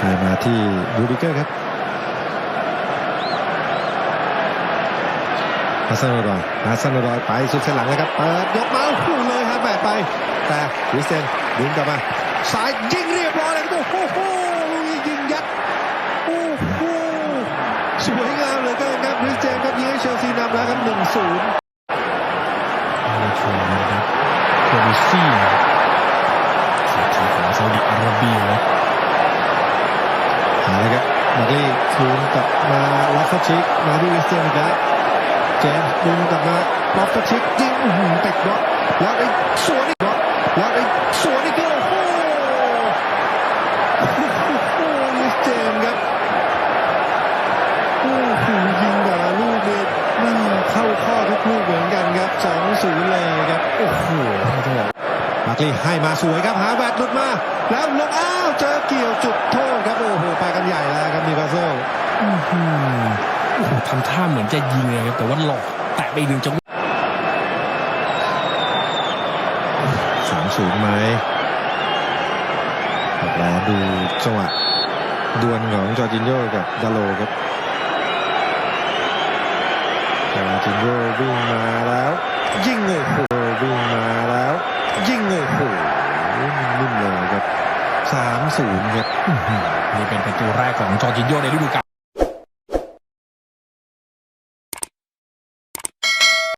ให้มาที่บูดิเกอร์ครับฮัสซันโนดอยฮัสซันโนดอยไปสุดเส้นหลังเลยครับเปิดยกมาโอ้เลยฮะแบกไป แต่คริเตยนดึงกลับมาซ้ายยิงเรียบร้อยเลยครับโอ้โหยิงยัดโอ้โหสวยงามเลยก็ครับคริเตยนครับยิงให้เชลซีนำแล้วครับ1-0ในช่งนี้นะครับโคลิซี่เศรษฐีของซาอุดิอาระเบียครับ มาที่คืนกลับมาลอฟชิก มาที่คริสเตียนอีกแล้วเจมส์ดึงกลับมาลอฟชิกยิงติดบล็อกแล้วไอ้สวนอีกบล็อกแล้วไอ้สวนอีกแล้วโอ้โหโอ้โหคริสเตียนครับโอ้โหยิงแต่ละลูกเนี่ยไม่เข้าข้อทุกลูกเหมือนกันครับ2-0เลยครับโอ้โหมาร์กลีให้มาสวยครับหาแวดหลุดมา แล้วลงอ้าวเจอเกี่ยวจุดโทษ โอ้โหทำท่าเหมือนจะยิงเลยครับแต่ว่าหลอกแตะไปอีกหนึ่งจังหวะสามศูนย์ไหมแล้วดูจังหวะดวลของจอร์จินโยกับดาโลครับจอร์จินโยวิ่งมาแล้ว ยิงโอ้โหวิ่งมาแล้ว ยิงโอ้โหนิ่มๆเลยครับสามศูนย์ครับอื้อหือนี่เป็นประตูแรกของจอร์จินโยในฤดูกาล